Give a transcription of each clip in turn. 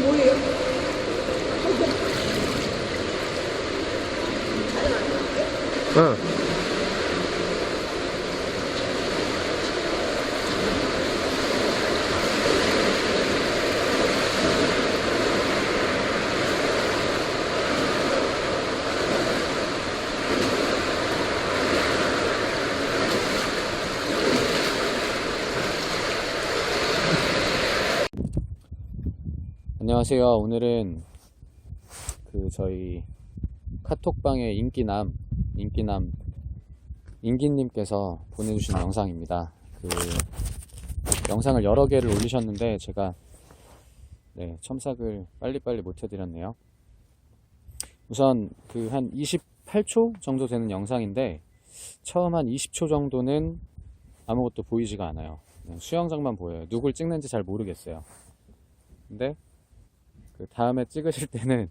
뭐예 안녕하세요. 오늘은 그 저희 카톡방의 인기남, 인기남, 인기님께서 보내주신 영상입니다. 그 영상을 여러 개를 올리셨는데 제가 네, 첨삭을 빨리빨리 못 해드렸네요. 우선 그 한 28초 정도 되는 영상인데 처음 한 20초 정도는 아무것도 보이지가 않아요. 수영장만 보여요. 누굴 찍는지 잘 모르겠어요. 근데 그 다음에 찍으실 때는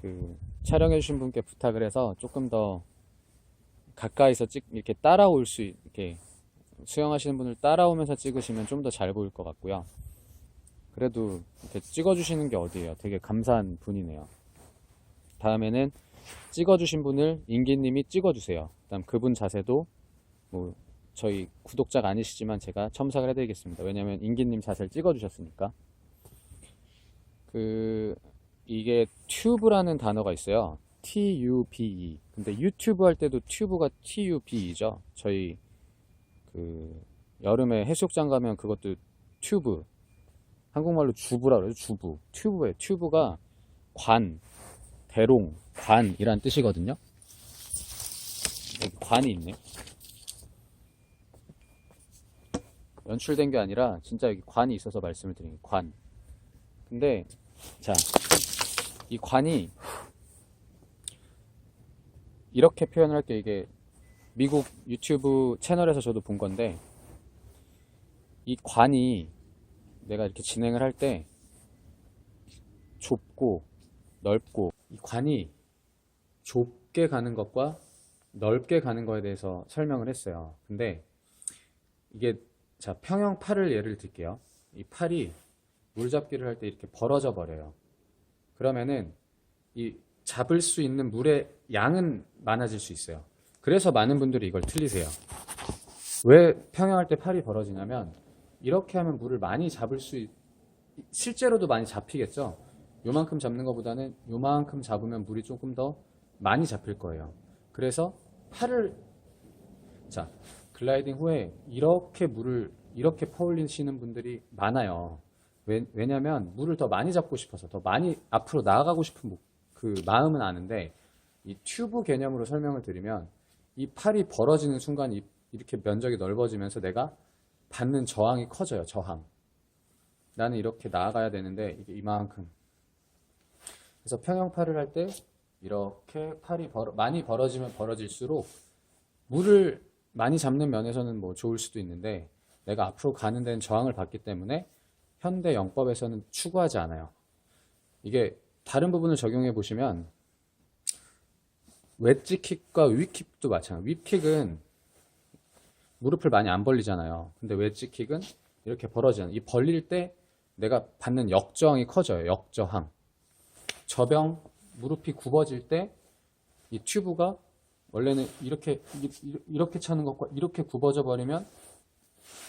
그 촬영해 주신 분께 부탁을 해서 조금 더 가까이서 찍 이렇게 따라올 수 있- 이렇게 수영하시는 분을 따라오면서 찍으시면 좀 더 잘 보일 것 같고요. 그래도 이렇게 찍어주시는 게 어디예요? 되게 감사한 분이네요. 다음에는 찍어주신 분을 인기님이 찍어주세요. 그다음 그분 자세도 뭐 저희 구독자가 아니시지만 제가 첨삭을 해드리겠습니다. 왜냐면 인기님 자세를 찍어주셨으니까. 그 이게 튜브라는 단어가 있어요. T-U-B-E. 근데 유튜브 할 때도 튜브가 T-U-B-E죠. 저희 그 여름에 해수욕장 가면 그것도 튜브. 한국말로 주부라 그래요. 주부. 튜브에 튜브가 관, 대롱, 관이란 뜻이거든요. 관이 있네. 연출된 게 아니라 진짜 여기 관이 있어서 말씀을 드린. 관. 근데 자, 이 관이 이렇게 표현을 할게 이게 미국 유튜브 채널에서 저도 본 건데 이 관이 내가 이렇게 진행을 할 때 좁고 넓고 이 관이 좁게 가는 것과 넓게 가는 거에 대해서 설명을 했어요. 근데 이게 자 평형 팔을 예를 들게요. 이 팔이 물잡기를 할 때 이렇게 벌어져 버려요. 그러면은 이 잡을 수 있는 물의 양은 많아질 수 있어요. 그래서 많은 분들이 이걸 틀리세요. 왜 평형할 때 팔이 벌어지냐면 이렇게 하면 물을 많이 잡을 수 있, 실제로도 많이 잡히겠죠. 요만큼 잡는 것보다는 요만큼 잡으면 물이 조금 더 많이 잡힐 거예요. 그래서 팔을 자 글라이딩 후에 이렇게 물을 이렇게 퍼올리시는 분들이 많아요. 왜, 왜냐면 물을 더 많이 잡고 싶어서 더 많이 앞으로 나아가고 싶은 목- 그 마음은 아는데 이 튜브 개념으로 설명을 드리면 이 팔이 벌어지는 순간 이- 이렇게 면적이 넓어지면서 내가 받는 저항이 커져요. 저항. 나는 이렇게 나아가야 되는데 이게 이만큼. 그래서 평형팔을 할 때 이렇게 팔이 벌어- 많이 벌어지면 벌어질수록 물을 많이 잡는 면에서는 뭐 좋을 수도 있는데 내가 앞으로 가는 데는 저항을 받기 때문에 현대 영법에서는 추구하지 않아요. 이게 다른 부분을 적용해 보시면 웨지킥과 윗킥도 마찬가지예요. 윗킥은 무릎을 많이 안 벌리잖아요. 근데 웨지킥은 이렇게 벌어지잖아요. 이 벌릴 때 내가 받는 역저항이 커져요. 역저항. 저병 무릎이 굽어질 때 이 튜브가 원래는 이렇게 이- 이렇게 차는 것과 이렇게 굽어져 버리면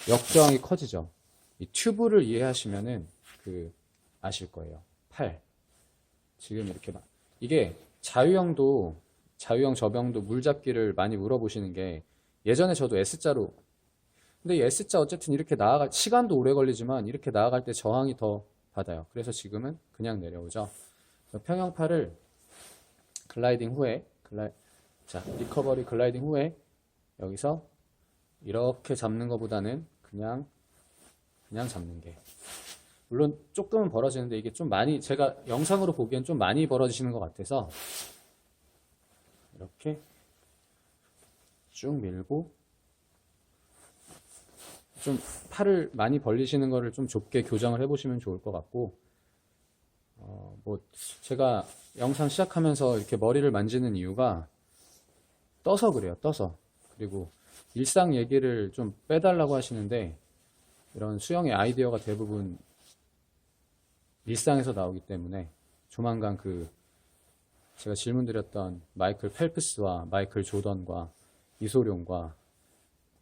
역저항이 커지죠. 이 튜브를 이해하시면은 그 아실 거예요. 팔. 지금 이렇게 막 이게 자유형도 자유형 저병도 물잡기를 많이 물어보시는 게 예전에 저도 S자로 근데 이 S자 어쨌든 이렇게 나아갈 시간도 오래 걸리지만 이렇게 나아갈 때 저항이 더 받아요. 그래서 지금은 그냥 내려오죠. 평형팔을 글라이딩 후에 글라이 자 리커버리 글라이딩 후에 여기서 이렇게 잡는 것보다는 그냥 그냥 잡는 게. 물론 조금은 벌어지는데 이게 좀 많이 제가 영상으로 보기엔 좀 많이 벌어지시는 것 같아서 이렇게 쭉 밀고 좀 팔을 많이 벌리시는 거를 좀 좁게 교정을 해보시면 좋을 것 같고 어, 뭐 제가 영상 시작하면서 이렇게 머리를 만지는 이유가 떠서 그래요 떠서. 그리고 일상 얘기를 좀 빼달라고 하시는데 이런 수영의 아이디어가 대부분 일상에서 나오기 때문에 조만간 그 제가 질문 드렸던 마이클 펠프스와 마이클 조던과 이소룡과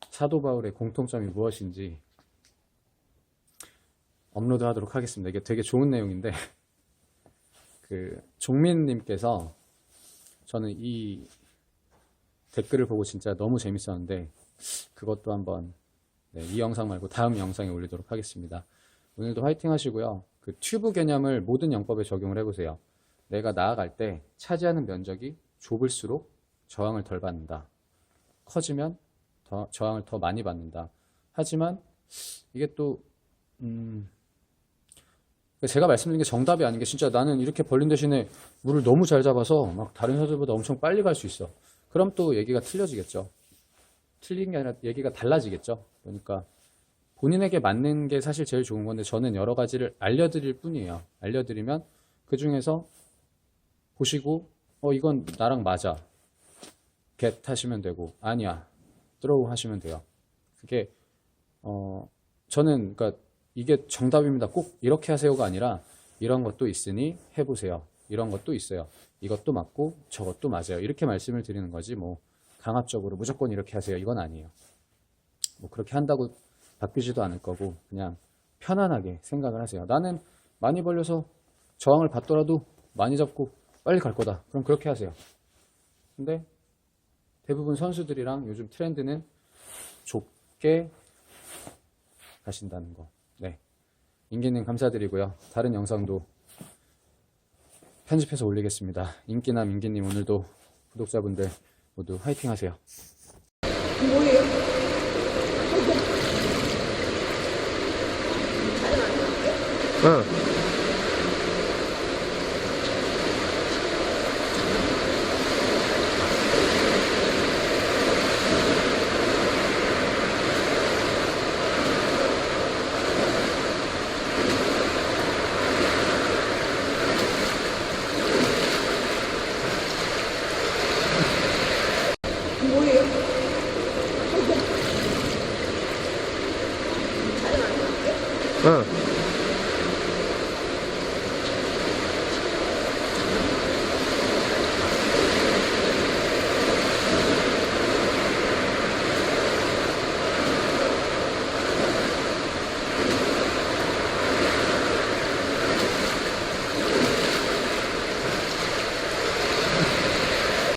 사도 바울의 공통점이 무엇인지 업로드 하도록 하겠습니다. 이게 되게 좋은 내용인데 그 종민님께서 저는 이 댓글을 보고 진짜 너무 재밌었는데 그것도 한번 네, 이 영상 말고 다음 영상에 올리도록 하겠습니다. 오늘도 화이팅 하시고요. 그 튜브 개념을 모든 영법에 적용을 해보세요. 내가 나아갈 때 차지하는 면적이 좁을수록 저항을 덜 받는다. 커지면 더, 저항을 더 많이 받는다. 하지만 이게 또 음, 제가 말씀드린 게 정답이 아닌 게 진짜 나는 이렇게 벌린 대신에 물을 너무 잘 잡아서 막 다른 사람들보다 엄청 빨리 갈 수 있어. 그럼 또 얘기가 틀려지겠죠. 틀린 게 아니라 얘기가 달라지겠죠. 그러니까 본인에게 맞는 게 사실 제일 좋은 건데 저는 여러 가지를 알려드릴 뿐이에요. 알려드리면 그 중에서 보시고 어 이건 나랑 맞아. get 하시면 되고 아니야. throw 하시면 돼요. 그게 어 저는 그러니까 이게 정답입니다. 꼭 이렇게 하세요가 아니라 이런 것도 있으니 해보세요. 이런 것도 있어요. 이것도 맞고 저것도 맞아요. 이렇게 말씀을 드리는 거지 뭐 강압적으로 무조건 이렇게 하세요. 이건 아니에요. 뭐 그렇게 한다고 바뀌지도 않을 거고 그냥 편안하게 생각을 하세요. 나는 많이 벌려서 저항을 받더라도 많이 잡고 빨리 갈 거다. 그럼 그렇게 하세요. 근데 대부분 선수들이랑 요즘 트렌드는 좁게 가신다는 거. 네. 인기님 감사드리고요. 다른 영상도 편집해서 올리겠습니다. 인기남 인기님 오늘도 구독자분들 모두 화이팅 하세요. 응. 응.